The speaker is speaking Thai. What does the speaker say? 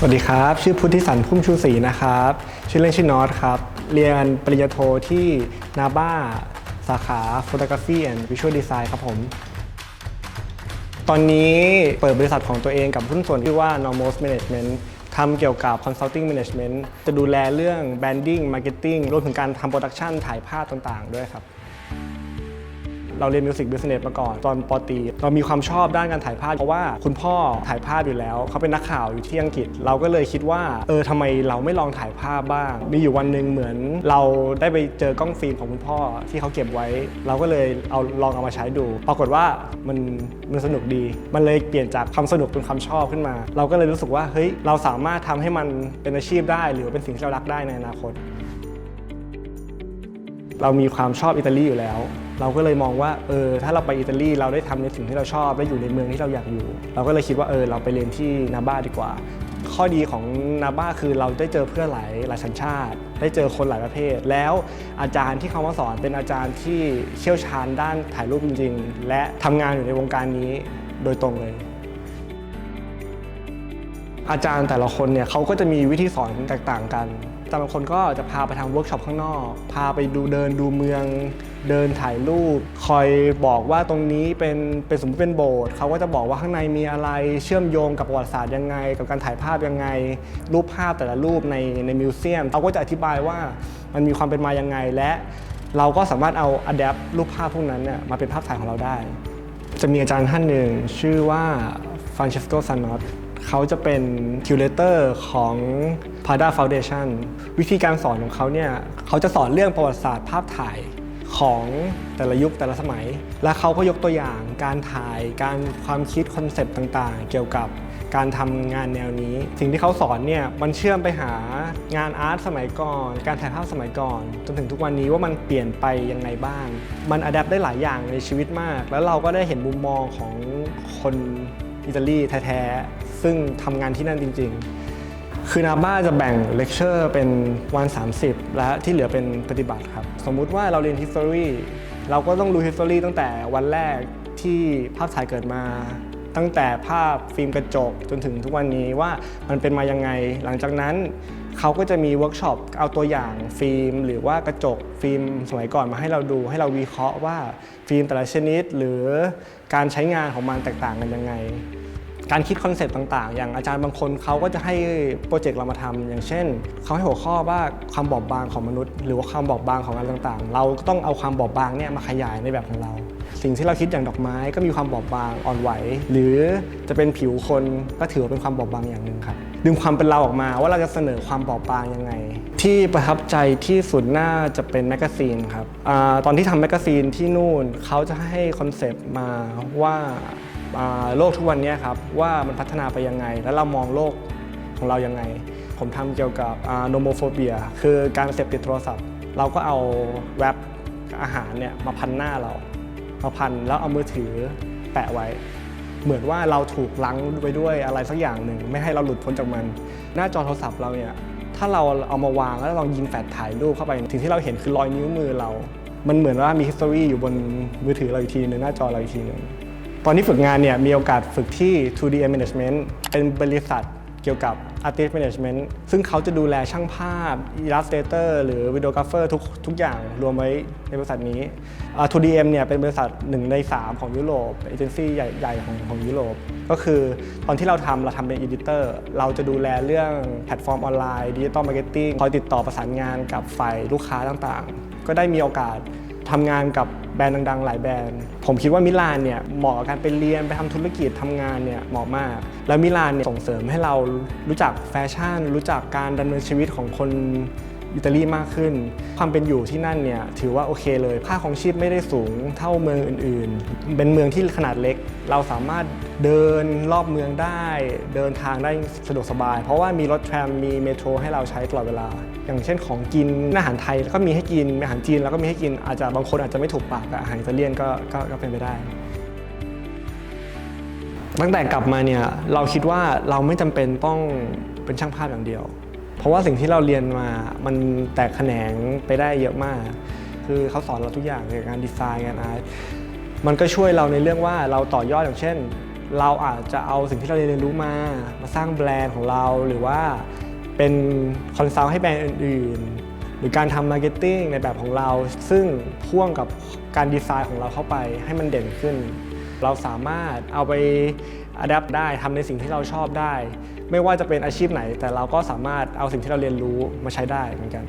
สวัสดีครับ ชื่อพุทธิสันพุ่มชูศรีนะครับ ชื่อเล่นชื่อนอตครับ เรียนปริญญาโทที่นาบ้าสาขา Photography and Visual Design ครับผม ตอนนี้เปิดบริษัทของตัวเองกับหุ้นส่วนที่ว่า Normos Management ทำเกี่ยวกับ Consulting Management จะดูแลเรื่อง Branding Marketing รวมถึงการทำโปรดักชันถ่ายภาพต่างๆ ด้วยครับ เราเรียนมิวสิกบิสเนสมาก่อน ตอนปอต.ี เรามีความชอบด้านการถ่ายภาพ เพราะว่าคุณพ่อถ่ายภาพอยู่แล้ว เขาเป็นนักข่าวอยู่ที่อังกฤษ เราก็เลยคิดว่า เออทำไมเราไม่ลองถ่ายภาพบ้าง มีอยู่วันหนึ่งเหมือน เราได้ไปเจอกล้องฟิล์มของคุณพ่อที่เขาเก็บไว้ เราก็เลยเอาลองเอามาใช้ดู ปรากฏว่ามันมันสนุกดี มันเลยเปลี่ยนจากความสนุกเป็นความชอบขึ้นมา เราก็เลยรู้สึกว่า เฮ้ย เราสามารถทำให้มันเป็นอาชีพได้ หรือเป็นสิ่งที่เรารักได้ในอนาคตเรามีความชอบอิตาลีอยู่แล้ว เราก็เลยมองว่าเออถ้าเราไปอิตาลีเราได้ทำในสิ่งที่เราชอบและอยู่ในเมืองที่เราอยากอยู่ เราก็เลยคิดว่าเออเราไปเรียนที่นาบ้าดีกว่า ข้อดีของนาบ้าคือเราได้เจอเพื่อนหลายหลายสัญชาติ ได้เจอคนหลายประเภท แล้วอาจารย์ที่เขามาสอนเป็นอาจารย์ที่เชี่ยวชาญด้านถ่ายรูปจริงๆและทำงานอยู่ในวงการนี้โดยตรงเลย อาจารย์แต่ละคนเนี่ยเขาก็จะมีวิธีสอนแตกต่างกันแต่บางคนก็จะพาไปทำเวิร์กช็อปข้างนอก พาไปดูเดินดูเมือง เดินถ่ายรูป คอยบอกว่าตรงนี้เป็นเป็นสมมติเป็นโบสถ์เขาก็จะบอกว่าข้างในมีอะไรเชื่อมโยงกับประวัติศาสตร์ยังไง กับการถ่ายภาพยังไง รูปภาพแต่ละรูปในในมิวเซียมเขาก็จะอธิบายว่ามันมีความเป็นมายังไงและเราก็สามารถเอาอัดแอปรูปภาพพวกนั้นเนี่ยมาเป็นภาพถ่ายของเราได้ จะมีอาจารย์ท่านหนึ่งชื่อว่าฟรานเชสโกซานอต เขาจะเป็นคิวเลเตอร์ของ Pada Foundation วิธีการสอนของเขาเนี่ยเขาจะสอนเรื่องประวัติศาสตร์ภาพถ่ายของแต่ละยุคแต่ละสมัย และเขาก็ยกตัวอย่างการถ่ายการความคิดคอนเซปต์ต่างๆ เกี่ยวกับการทำงานแนวนี้ สิ่งที่เขาสอนเนี่ยมันเชื่อมไปหางานอาร์ตสมัยก่อน การถ่ายภาพสมัยก่อน จนถึงทุกวันนี้ว่ามันเปลี่ยนไปยังไงบ้าง มันอัดแอปได้หลายอย่างในชีวิตมาก แล้วเราก็ได้เห็นมุมมองของคน อิตาลีแท้ๆ ซึ่งทำงานที่นั่นจริง ๆ คือนาบ้าจะแบ่งเลคเชอร์เป็นวัน 30 และที่เหลือเป็นปฏิบัติครับ สมมุติว่าเราเรียน history เราก็ต้องรู้ history ตั้งแต่วันแรกที่ภาพถ่ายเกิดมา ตั้งแต่ภาพฟิล์มกระจกจนถึงทุกวันนี้ว่ามันเป็นมายังไง หลังจากนั้นเขาก็จะมีเวิร์กช็อปเอาตัวอย่างฟิล์ม หรือว่ากระจกฟิล์มสมัยก่อนมาให้เราดูให้เราวิเคราะห์ว่าฟิล์มแต่ละชนิด หรือการใช้งานของมันแตกต่างกันยังไง การคิดคอนเซปต์ต่างๆ อย่างอาจารย์บางคนเขาก็จะให้โปรเจกต์เรามาทำอย่างเช่น เขาให้หัวข้อว่าความบอบบางของมนุษย์ หรือว่าความบอบบางของอะไรต่างๆ เราก็ต้องเอาความบอบบางเนี่ยมาขยายในแบบของเรา สิ่งที่เราคิดอย่างดอกไม้ก็มีความบอบบางอ่อนไหว หรือจะเป็นผิวคนก็ถือว่าเป็นความบอบบางอย่างหนึ่งครับดึงความเป็นเราออกมาว่าเราจะเสนอความบอบบางยังไง ที่ประทับใจที่สุดน่าจะเป็นแมกกาซีนครับอตอนที่ทำแมกกาซีนที่นู่นเขาจะให้คอนเซปต์มาว่า โลกทุกวันนี้ครับว่ามันพัฒนาไปยังไง แล้วเรามองโลกของเรายังไง ผมทำเกี่ยวกับโนโมโฟเบียคือการเสพติดโทรศัพท์ เราก็เอาแว็บอาหารเนี่ยมาพันหน้าเรา มาพันแล้วเอามือถือแปะไว้ เหมือนว่าเราถูกลังไว้ด้วยอะไรสักอย่างหนึ่ง ไม่ให้เราหลุดพ้นจากมัน หน้าจอโทรศัพท์เราเนี่ยถ้าเราเอามาวางแล้วลองยิงแฟลชถ่ายรูปเข้าไปสิ่งที่เราเห็นคือรอยนิ้วมือเรา มันเหมือนว่ามี history อยู่บนมือถือเราอีกทีหนึ่งหน้าจอเราอีกทีหนึ่ง ตอนที่ฝึกงานเนี่ยมีโอกาสฝึกที่ 2DM Management เป็นบริษัทเกี่ยวกับ Artist Management ซึ่งเขาจะดูแลช่างภาพ Illustrator หรือ Videographer ทุกทุกอย่างรวมไว้ในบริษัทนี้ 2DM เนี่ยเป็นบริษัทหนึ่งใน 3 ของยุโรปเอเจนซี่ใหญ่ๆของของยุโรป ก็คือตอนที่เราทำเราทำเป็น Editor เราจะดูแลเรื่องแพลตฟอร์มออนไลน์ดิจิตอลมาร์เก็ตติ้งคอยติดต่อประสานงานกับฝ่ายลูกค้าต่างๆ ก็ได้มีโอกาส ทำงานกับแบรนด์ดังๆ หลายแบรนด์ ผมคิดว่ามิลานเนี่ยเหมาะกับการไปเรียนไปทำธุรกิจทำงานเนี่ยเหมาะมาก แล้วมิลานเนี่ยส่งเสริมให้เรารู้จักแฟชั่น รู้จักการดำเนินชีวิตของคน อิตาลีมากขึ้น ความเป็นอยู่ที่นั่นเนี่ยถือว่าโอเคเลย ค่าของชีพไม่ได้สูงเท่าเมืองอื่นๆ เป็นเมืองที่ขนาดเล็ก เราสามารถเดินรอบเมืองได้ เดินทางได้สะดวกสบาย เพราะว่ามีรถแทรมมีเมโทรให้เราใช้ตลอดเวลา อย่างเช่นของกินอาหารไทยก็มีให้กินอาหารจีนแล้วก็มีให้กินอาจจะบางคนอาจจะไม่ถูกปากกับอาหารอิตาเลียนก็ก็ก็เป็นไปได้ตั้งแต่กลับมาเนี่ยเราคิดว่าเราไม่จำเป็นต้องเป็นช่างภาพอย่างเดียว เพราะว่าสิ่งที่เราเรียนมามันแตกแขนงไปได้เยอะมาก คือเขาสอนเราทุกอย่างเกี่ยวกับงานดีไซน์งานอาร์ตมันก็ช่วยเราในเรื่องว่าเราต่อยอดอย่างเช่น เราอาจจะเอาสิ่งที่เราเรียนรู้มา มาสร้างแบรนด์ของเราหรือว่าเป็นคอนซัลท์ให้แบรนด์อื่นๆ หรือการทำมาร์เก็ตติ้งในแบบของเรา ซึ่งพ่วงกับการดีไซน์ของเราเข้าไปให้มันเด่นขึ้น เราสามารถเอาไปอัดแอปได้ทำในสิ่งที่เราชอบได้ ไม่ว่าจะเป็นอาชีพไหน แต่เราก็สามารถเอาสิ่งที่เราเรียนรู้มาใช้ได้เหมือนกัน